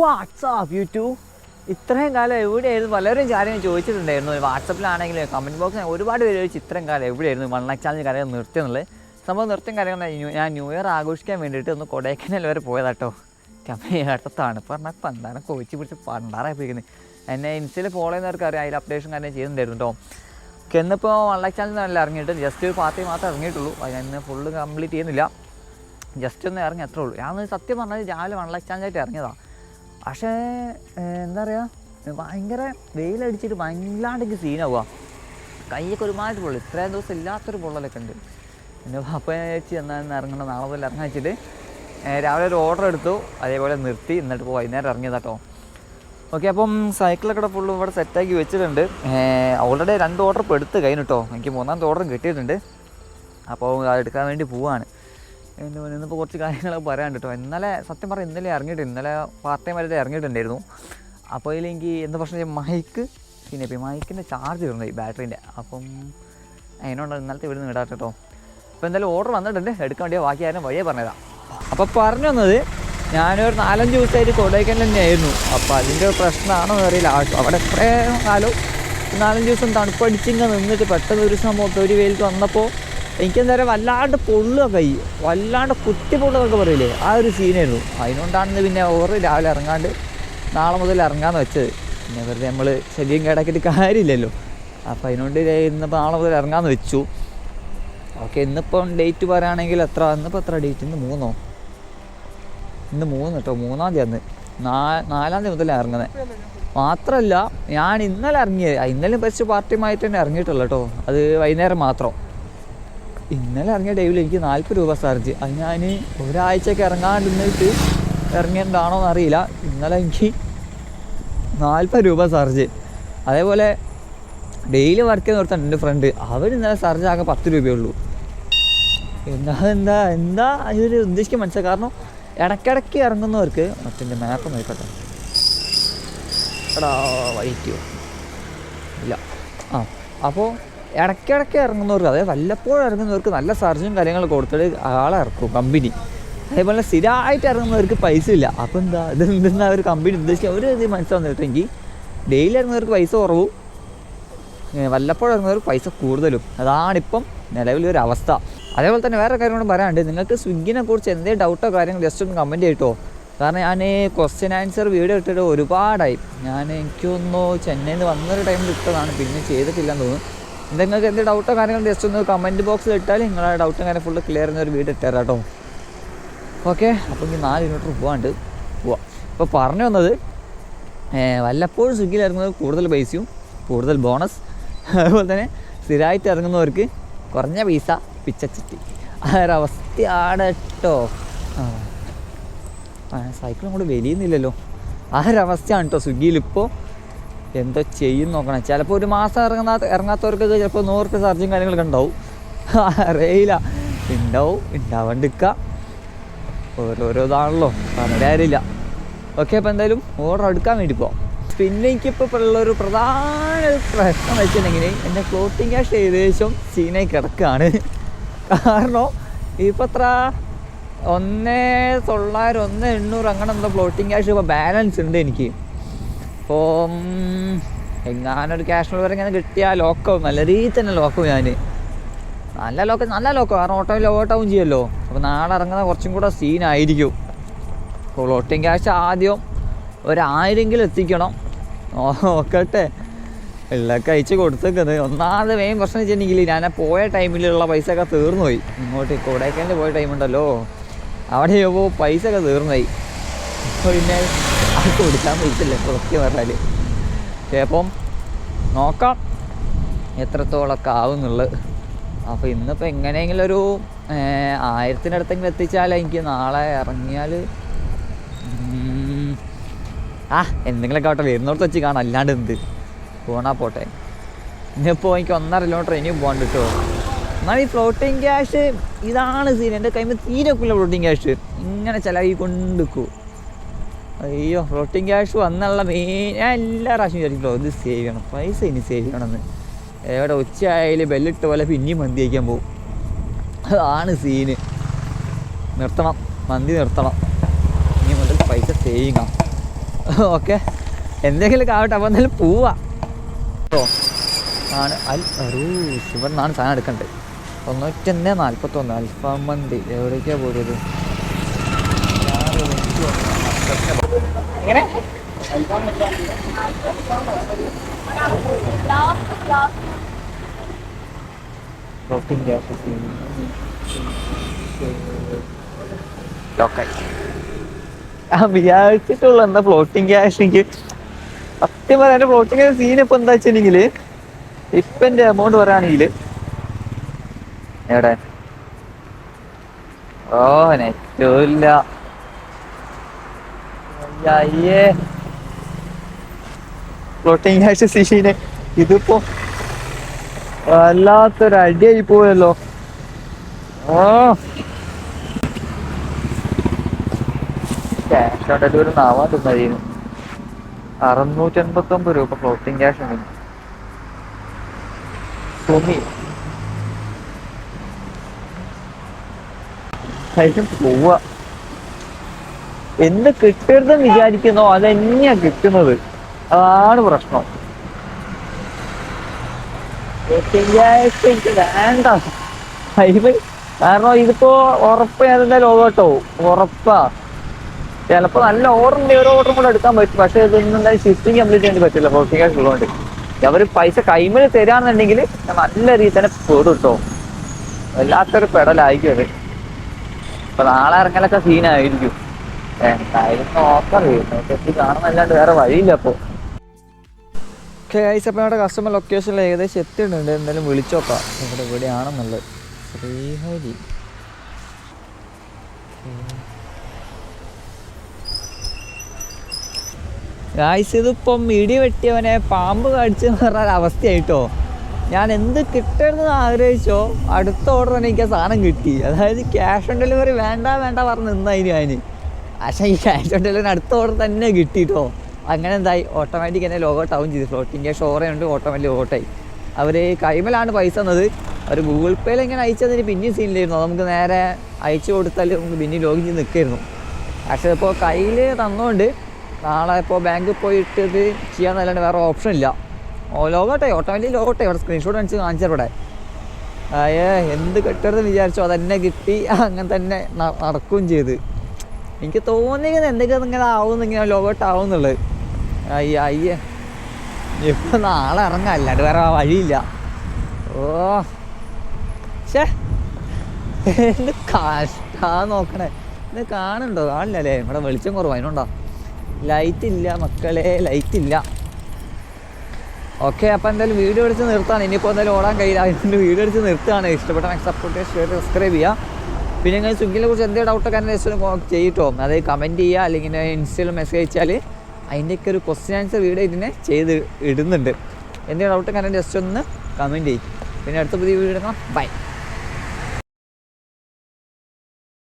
WhatsApp YouTube ഇത്രയും കാലം എവിടെയായിരുന്നു? പലരും കാര്യങ്ങൾ ചോദിച്ചിട്ടുണ്ടായിരുന്നു. വാട്സപ്പിലാണെങ്കിലും കമന്റ് ബോക്സിൽ ഒരുപാട് പേര് ചോദിച്ചു ഇത്രയും കാലം എവിടെയായിരുന്നു? വൺ ലാക്ക് ചാലഞ്ച് കാര്യങ്ങൾ നിർത്തിയെന്നുള്ളത്. സംഭവം നൃത്തം കാര്യങ്ങൾ ഞാൻ ന്യൂ ഇയർ ആഘോഷിക്കാൻ വേണ്ടിയിട്ട് ഒന്ന് കൊടൈക്കനാൽ വരെ പോയതാട്ടോ. ഏട്ടത്താണ് പറഞ്ഞാൽ പണ്ടാണ് കോച്ചി പിടിച്ച് പണ്ടാറായി പോയിരിക്കുന്നത് എന്നെ ഇൻസ്റ്റയിൽ ഫോളോ ചെയ്യുന്നവർക്ക് അറിയാം അതിൽ അപ്ഡേഷൻ കാര്യം ചെയ്യുന്നുണ്ടായിരുന്നു കേട്ടോ എന്നിപ്പോൾ വൺ ചാലഞ്ച് നല്ല ഇറങ്ങിയിട്ട് ജസ്റ്റ് ഒരു പാർട്ടി മാത്രമേ ഇറങ്ങിയിട്ടുള്ളൂ. അത് ഞാൻ ഇന്ന് ഫുള്ള് കംപ്ലീറ്റ് ചെയ്യുന്നില്ല. ജസ്റ്റ് ഒന്ന് ഇറങ്ങി അത്രേ ഉള്ളൂ. ഞാൻ സത്യം പറഞ്ഞാൽ രാവിലെ ചാഞ്ചായിട്ട് ഇറങ്ങിയതാണ് പക്ഷേ എന്താ പറയുക ഭയങ്കര വെയിലടിച്ചിട്ട് വല്ലാണ്ടെങ്കിൽ സീനാവുക കൈയൊക്കെ ഒരുമാതിരി പൊള്ളു. ഇത്രയും ദിവസം ഇല്ലാത്തൊരു പൊള്ളലൊക്കെ ഉണ്ട്. എന്റെ പാപ്പ ചേച്ചി എന്നാൽ ഇറങ്ങണം നാളെ പോലെ ഇറങ്ങാൻ വെച്ചിട്ട് രാവിലെ ഒരു ഓർഡർ എടുത്തു. അതേപോലെ നിർത്തി. എന്നിട്ട് ഇപ്പോൾ വൈകുന്നേരം ഇറങ്ങിയതാട്ടോ ഓക്കെ അപ്പം സൈക്കിളൊക്കെ ഫുള്ളും ഇവിടെ സെറ്റാക്കി വെച്ചിട്ടുണ്ട്. ഓൾറെഡി രണ്ട് ഓർഡർ ഇപ്പോൾ എടുത്ത് കഴിഞ്ഞിട്ടോ എനിക്ക് മൂന്നാമത്തെ ഓർഡറും കിട്ടിയിട്ടുണ്ട്. അപ്പോൾ അത് എടുക്കാൻ വേണ്ടി പോവാണ്. എന്റെ ഇന്നിപ്പോൾ കുറച്ച് കാര്യങ്ങളൊക്കെ പറയാൻ കേട്ടോ. ഇന്നലെ സത്യം പറഞ്ഞാൽ ഇന്നലെ ഇറങ്ങിയിട്ട് ഇന്നലെ പാർട്ട് ടൈം വരെ ഇറങ്ങിയിട്ടുണ്ടായിരുന്നു. അപ്പോൾ അതിലെനിക്ക് എന്താ പ്രശ്നം മൈക്ക് പിന്നെ ഇപ്പോൾ മൈക്കിന്റെ ചാർജ് തീർന്നു ബാറ്ററീന്റെ അപ്പം അതിനോട് ഇന്നലത്തെ നിന്ന് ഇടാം കേട്ടോ. അപ്പോൾ എന്തായാലും ഓർഡർ വന്നിട്ടുണ്ട്. എടുക്കാൻ വേണ്ടിയാൽ ബാക്കി ആരും വഴിയേ പറഞ്ഞതാ അപ്പോൾ പറഞ്ഞു വന്നത് ഞാനൊരു നാലഞ്ച് ദിവസമായിട്ട് കൊടൈക്കനാൽ തന്നെയായിരുന്നു. അപ്പോൾ അതിന്റെ പ്രശ്നമാണോ എന്ന് അറിയില്ല. ആ- അവിടെ എത്രയും കാലം നാലഞ്ച് ദിവസം തണുപ്പടിച്ചിങ്ങനെ നിന്നിട്ട് പെട്ടെന്ന് ഒരു സമയത്ത് ഒരു വെയിലേക്ക് വന്നപ്പോൾ എനിക്കെന്താ വല്ലാണ്ട് പൊള്ളുക കൈ. വല്ലാണ്ട് കുത്തി പൊള്ളുകയൊക്കെ പറയില്ലേ. ആ ഒരു സീനായിരുന്നു. അതിനുകൊണ്ടാണ് പിന്നെ ഓറ് രാവിലെ ഇറങ്ങാണ്ട് നാളെ മുതൽ ഇറങ്ങാന്ന് വെച്ചത്. പിന്നെ വെറുതെ നമ്മൾ ശല്യം കേടാക്കിയിട്ട് കാര്യമില്ലല്ലോ. അപ്പോൾ അതിനോണ്ട് ഇന്നിപ്പോൾ നാളെ മുതൽ ഇറങ്ങാന്ന് വെച്ചു. ഓക്കെ ഇന്നിപ്പം ഡേറ്റ് പറയുകയാണെങ്കിൽ എത്ര? ഇന്നിപ്പോൾ എത്ര ഡേറ്റ്? ഇന്ന് മൂന്നോ? ഇന്ന് മൂന്ന് കേട്ടോ മൂന്നാം തീയതി അന്ന്. നാ നാലാം തീയതി മുതലാണ് ഇറങ്ങുന്നത് മാത്രമല്ല ഞാൻ ഇന്നലെ ഇറങ്ങിയത്. ഇന്നലെ ബസ് പാർട്ടിയുമായിട്ട് തന്നെ ഇറങ്ങിയിട്ടുള്ളൂ കേട്ടോ അത് വൈകുന്നേരം മാത്രം. ഇന്നലെ ഇറങ്ങിയ ഡേവിൽ എനിക്ക് നാൽപ്പത് രൂപ ചാർജ് അത് ഞാൻ ഒരാഴ്ചയൊക്കെ ഇറങ്ങാണ്ട് നിന്നിട്ട് ഇറങ്ങിയതാണോ എന്നറിയില്ല. ഇന്നലെ എനിക്ക് നാൽപ്പത് രൂപ ചാർജ് അതേപോലെ ഡെയിലി വർക്ക് ചെയ്ത് നിർത്താൻ എന്റെ ഫ്രണ്ട് അവർ ഇന്നലെ ചാർജ് ആകെ പത്ത് രൂപയേ ഉള്ളൂ. എന്താ എന്താ എന്താ? അതിൽ ഉദ്ദേശിക്കാൻ മനസ്സിലായി. കാരണം ഇടയ്ക്കിടയ്ക്ക് ഇറങ്ങുന്നവർക്ക് മറ്റേ മാപ്പ് നോക്കട്ടെ. എടാ വൈറ്റിയോ ഇല്ല. ആ അപ്പോൾ ഇടയ്ക്കിടയ്ക്ക് ഇറങ്ങുന്നവർക്ക് അതായത് വല്ലപ്പോഴും ഇറങ്ങുന്നവർക്ക് നല്ല സർജും കാര്യങ്ങളും കൊടുത്തിട്ട് ആളെ ഇറക്കും കമ്പനി അതേപോലെ സ്ഥിരമായിട്ട് ഇറങ്ങുന്നവർക്ക് പൈസ ഇല്ല. അപ്പോൾ എന്താ ഇത് എന്തെന്നാ ഒരു കമ്പനി ഉദ്ദേശിക്കുക ഒരു ഇത് മനസ്സിലാവുന്നിട്ടെങ്കിൽ ഡെയിലി ഇറങ്ങുന്നവർക്ക് പൈസ കുറവും. വല്ലപ്പോഴും ഇറങ്ങുന്നവർക്ക് പൈസ കൂടുതലും. അതാണിപ്പം നിലവിലൊരു അവസ്ഥ. അതേപോലെ തന്നെ വേറെ കാര്യം കൂടെ പറയാനുണ്ട്. നിങ്ങൾക്ക് സ്വിഗ്ഗിനെ കുറിച്ച് എന്തേ ഡൗട്ടോ കാര്യങ്ങൾ ജസ്റ്റ് ഒന്ന് കമന്റ് ചെയ്യട്ടോ കാരണം ഞാൻ ക്വസ്റ്റ്യൻ ആൻസർ വീഡിയോ ഇട്ടിട്ട് ഒരുപാടായി. ഞാൻ എനിക്ക് തോന്നുന്നു ചെന്നൈയിൽ നിന്ന് വന്നൊരു ടൈമിൽ ഇട്ടതാണ്. പിന്നെ ചെയ്തിട്ടില്ലെന്ന് തോന്നുന്നു. നിങ്ങൾക്ക് എന്ത് ഡൗട്ടോ കാര്യങ്ങൾ ജസ്റ്റ് ഒന്ന് കമന്റ് ബോക്സിൽ ഇട്ടാൽ നിങ്ങളുടെ ഡൗട്ടും കാര്യം ഫുള്ള് ക്ലിയർ ചെയ്യുന്ന ഒരു വീഡിയോ ഇട്ടുതരാം കേട്ടോ ഓക്കെ അപ്പോൾ ഇനി നാല് കിലോമീറ്റർ പോകാണ്ട് പോവാം ഇപ്പോൾ പറഞ്ഞു വന്നത് വല്ലപ്പോഴും സ്വിഗ്ഗിയിൽ ഇറങ്ങുന്നത് കൂടുതൽ പൈസയും കൂടുതൽ ബോണസ് അതുപോലെ തന്നെ സ്ഥിരമായിട്ട് ഇറങ്ങുന്നവർക്ക് കുറഞ്ഞ പൈസ പിച്ചച്ചിട്ടി. അവസ്ഥയാണ് കേട്ടോ സൈക്കിളും കൂടെ വലിയുന്നില്ലല്ലോ. ആ ഒരു അവസ്ഥയാണ് കേട്ടോ സ്വിഗ്ഗിയിൽ ഇപ്പോൾ എന്തോ ചെയ്യും നോക്കണം. ചിലപ്പോൾ ഒരു മാസം ഇറങ്ങാ ഇറങ്ങാത്തവർക്കൊക്കെ ചിലപ്പോൾ നൂറുപ്യ ചാർജും കാര്യങ്ങളൊക്കെ ഉണ്ടാവും. അറിയില്ല. ഉണ്ടാവും. ഉണ്ടാവാണ്ടിരിക്കുക ഓരോരോ ഇതാണല്ലോ. പറഞ്ഞിട്ട് കാര്യമില്ല. ഓക്കെ അപ്പോൾ എന്തായാലും ഓർഡർ എടുക്കാൻ വേണ്ടി പോവാം. പിന്നെ എനിക്കിപ്പോൾ ഉള്ളൊരു പ്രധാന പ്രശ്നം വെച്ചിട്ടുണ്ടെങ്കിൽ എന്റെ ക്ലോത്തിങ് ക്യാഷ് ഏകദേശം സീനായി കിടക്കുകയാണ് കാരണം ഇപ്പം അത്ര ഒന്ന് തൊള്ളായിരം ഒന്ന് എണ്ണൂറ് അങ്ങനെ എന്തോ ക്ലോത്തിങ് ക്യാഷ് ഇപ്പോൾ ബാലൻസ് ഉണ്ട് എനിക്ക്. അപ്പോൾ എങ്ങാനൊരു ക്യാഷ് വരെ ഇങ്ങനെ കിട്ടിയാൽ ലോക്കാവും നല്ല രീതിയിൽ തന്നെ ലോക്കാവും ഞാൻ നല്ല ലോക്കം നല്ല ലോക്കോ കാരണം ഓട്ടോയിൽ ഓട്ടാവും ചെയ്യുമല്ലോ അപ്പോൾ നാളെ ഇറങ്ങുന്ന കുറച്ചും കൂടെ സീനായിരിക്കും അപ്പോൾ ലോട്ടിങ് ക്യാഷ് ആദ്യം ഒരായിരെങ്കിലും എത്തിക്കണം. നോക്കട്ടെ. എല്ലാം അയച്ച് കൊടുത്തേക്കുന്നത് ഒന്നാമത് മെയിൻ പ്രശ്നം വെച്ചിട്ടുണ്ടെങ്കിൽ ഞാൻ പോയ ടൈമിലുള്ള പൈസ ഒക്കെ തീർന്നു പോയി ഇങ്ങോട്ട് കൊടൈക്കനാലിൽ പോയ ടൈമുണ്ടല്ലോ അവിടെ പൈസ ഒക്കെ തീർന്നു പോയി പിന്നെ കൊടുക്കാൻ പറ്റില്ല ഇല്ല കുറച്ച് പറഞ്ഞാൽ അപ്പം നോക്കാം എത്രത്തോളമൊക്കെ ആവും എന്നുള്ളത് അപ്പോൾ ഇന്നിപ്പോൾ എങ്ങനെയെങ്കിലും ഒരു ആയിരത്തിനടുത്തെങ്കിലും എത്തിച്ചാൽ എനിക്ക് നാളെ ഇറങ്ങിയാൽ ആ എന്തെങ്കിലുമൊക്കെ ആവട്ടെ വരുന്നോടത്ത് വെച്ച് കാണാം അല്ലാണ്ട് എന്ത്. പോണാ പോട്ടെ. ഇന്നിപ്പോൾ എനിക്ക് ഒന്നര കിലോമീറ്റർ ഇനിയും പോകാൻ കിട്ടുമോ എന്നാൽ ഈ ഫ്ലോട്ടിങ് ക്യാഷ് ഇതാണ് സീൻ എന്റെ കയ്യിൽ തീരെ ഒക്കില്ല ഫ്ലോട്ടിങ് ക്യാഷ് ഇങ്ങനെ ചിലവി കൊണ്ടിരിക്കൂ അയ്യോ ഫ്ലോട്ടിങ് ക്യാഷ് വന്നുള്ള മെയിൻ ഞാൻ എല്ലാ പ്രാവശ്യം വിചാരിക്കല്ലോ ഇത് സേവ് ചെയ്യണം. പൈസ ഇനി സേവ് ചെയ്യണമെന്ന്. എവിടെ ഉച്ചയായാലും ബെല്ലിട്ട് പോലെ പിന്നെയും മന്തി കഴിക്കാൻ പോകും അതാണ് സീന് നിർത്തണം. മന്തി നിർത്തണം. ഇനി മുതൽ പൈസ സേവ് ചെയ്യാം ഓക്കെ. എന്തെങ്കിലും ആവട്ടെ അപ്പോൾ എന്തായാലും പോവാ. ഓ ആണ് അൽ അറൂ ഇവിടെ നിന്നാണ് സാധനം എടുക്കണ്ടത് തൊണ്ണൂറ്റൊന്ന് നാൽപ്പത്തൊന്ന് അൽഫാം മന്തി. എവിടേക്കാണ് പോയത്? എങ്ങനെ ആ വിചാരിച്ചിട്ടുള്ള എന്താ ഫ്ലോട്ടിംഗ് ക്യാഷ് എനിക്ക് സത്യം പറയാൻ എന്റെ ഫ്ലോട്ടിംഗ് സീൻ ഇപ്പൊ എന്താ വെച്ചിട്ടുണ്ടെങ്കിൽ ഇപ്പൊ എന്റെ എമൗണ്ട് പറയുകയാണെങ്കിൽ എവിടെ? ഓ നെറ്റില്ല ഇല്ല. അയ്യേ. ഫ്ലോട്ടിംഗ് ഗ്യാസ് സീഷീന് ഇതിപ്പോ വല്ലാത്തൊരു അടിയായി പോയല്ലോ. ക്യാഷ് ഓൺ ഡെലിവറി ആവാൻ തിന്നതിന് അറുന്നൂറ്റി എൺപത്തി ഒമ്പത് രൂപ ഫ്ലോട്ടിംഗ് ക്യാഷ് ഉണ്ട് തുണി അതിന് പോവാ. എന്ത് കിട്ടരുതെന്ന് വിചാരിക്കുന്നോ അതെന്നെയാ കിട്ടുന്നത്? അതാണ് പ്രശ്നം. വേണ്ട കാരണം ഇതിപ്പോ ഉറപ്പ് ഞാൻ എന്തായാലും ഓട്ടോ ഉറപ്പാ. ചിലപ്പോ നല്ല ഓർഡർ ഉണ്ട് ഒരു ഓർഡർ കൂടെ എടുക്കാൻ പറ്റും. പക്ഷെ ഇതൊന്നും എന്തായാലും ഷിഫ്റ്റിംഗ് കംപ്ലീറ്റ് ചെയ്യാൻ പറ്റില്ല. ഫ്ലോട്ടിംഗ് ക്യാഷ് ഉള്ളതുകൊണ്ട്. അവർ പൈസ കൈമിൽ തരാന്നുണ്ടെങ്കിൽ നല്ല രീതിയിൽ തന്നെ പെടും കേട്ടോ വല്ലാത്തൊരു പെടലായിരിക്കും അത്. ഇപ്പൊ നാളെ ഇറങ്ങലൊക്കെ സീനായിരിക്കും കാണുന്നല്ലാണ്ട് വേറെ വഴിയില്ല അപ്പൊ ഗൈസ് അപ്പോൾ നമ്മുടെ കസ്റ്റമർ ലൊക്കേഷനിൽ ഏകദേശം എത്തിയിട്ടുണ്ട്. എന്തായാലും വിളിച്ചു നോക്കാം ഇവിടെ എവിടെയാണെന്നുള്ളത്. ശ്രീഹരി. ഗായ്സ് ഇതിപ്പം ഇടി വെട്ടിയവനെ പാമ്പ് കടിച്ച് പറഞ്ഞ അവസ്ഥയായിട്ടോ. ഞാൻ എന്ത് കിട്ടരുതെന്ന് ആഗ്രഹിച്ചോ അടുത്ത ഓർഡർ എനിക്ക് ആ സാധനം കിട്ടി. അതായത് ക്യാഷ് ഓൺ ഡെലിവറി വേണ്ട വേണ്ട പറഞ്ഞ് നിന്നായിരുന്നു ഞാൻ പക്ഷേ ഈ ക്യാഷ് ഓൺ ഡെലിവറി അടുത്ത ഓർഡർ തന്നെ കിട്ടിയിട്ടോ അങ്ങനെ എന്തായി? ഓട്ടോമാറ്റിക് തന്നെ ലോഗൗട്ട് ആവും ചെയ്തു ഫ്ലോട്ടിങ് ക്യാഷ് ഓറയുണ്ട് ഓട്ടോമാറ്റിക് ലോഗൗട്ടായി അവർ കൈമലാണ് പൈസ തന്നത്. അവർ ഗൂഗിൾ പേയിൽ ഇങ്ങനെ അയച്ചതിന് പിന്നെയും സീനിലായിരുന്നു നമുക്ക് നേരെ അയച്ചു കൊടുത്താൽ നമുക്ക് പിന്നെ ലോഗിൻ ചെയ്ത് നിൽക്കായിരുന്നു പക്ഷേ ഇപ്പോൾ കയ്യിൽ തന്നുകൊണ്ട് നാളെ ഇപ്പോൾ ബാങ്കിൽ പോയിട്ട് ഇത് ചെയ്യാന്നല്ലാണ്ട് വേറെ ഓപ്ഷൻ ഇല്ല. ഓ ലോഗോട്ടെ ഓട്ടോമാറ്റിക് ലോഗോട്ടെ ഇവിടെ സ്ക്രീൻഷോട്ട് അടിച്ച് കാണിച്ചവിടെ ഏ എന്ത് കിട്ടരുതെന്ന് വിചാരിച്ചോ? അതന്നെ കിട്ടി. അങ്ങനെ തന്നെ നടക്കുകയും ചെയ്ത്. എനിക്ക് തോന്നിയത് എന്തെങ്കിലും ഇങ്ങനെ ആവും ഇങ്ങനെ ലോകോട്ട് ആവും എന്നുള്ളത് അയ്യ അയ്യേ ഇപ്പം നാളെ ഇറങ്ങാം അല്ലാണ്ട് വേറെ വഴിയില്ല. ഓ. ഷേ എന്ത് കാഷ്ടാ നോക്കണേ. ഇത് കാണണ്ടോ കാണില്ലല്ലേ? ഇവിടെ വെളിച്ചം കുറവ് അതിനുണ്ടോ? ലൈറ്റ് ഇല്ല മക്കളെ ലൈറ്റ് ഇല്ല. ഓക്കെ അപ്പോൾ എന്തായാലും വീഡിയോ എടുത്ത് നിർത്താണ് ഇനിയിപ്പോൾ എന്തായാലും ഓടാൻ കഴിയില്ല. അതിനുണ്ട് വീഡിയോ എടുത്ത് നിർത്തുകയാണ്. ഇഷ്ടപ്പെട്ട സപ്പോർട്ട് ഷെയർ സബ്സ്ക്രൈബ് ചെയ്യുക. പിന്നെ ഞാൻ സ്വിഗ്ഗിനെ കുറിച്ച് എന്തെങ്കിലും ഡൗട്ടൊക്കെ ജസ്റ്റ് ചെയ്യട്ടോ. അതായത് കമന്റ് ചെയ്യുക അല്ലെങ്കിൽ ഇൻസ്റ്റയിൽ മെസ്സേജ് അയച്ചാൽ അതിന്റെയൊക്കെ ഒരു ക്വസ്റ്റ്യൻ ആൻസർ വീഡിയോ ഇതിനെ ചെയ്ത് ഇടുന്നുണ്ട്. എന്തെങ്കിലും ഡൗട്ടൊക്കെ എന്നെ ജസ്റ്റ് ഒന്ന് കമന്റ് ചെയ്യും. പിന്നെ അടുത്ത പുതിയ വീഡിയോ എടുക്കണം ബൈ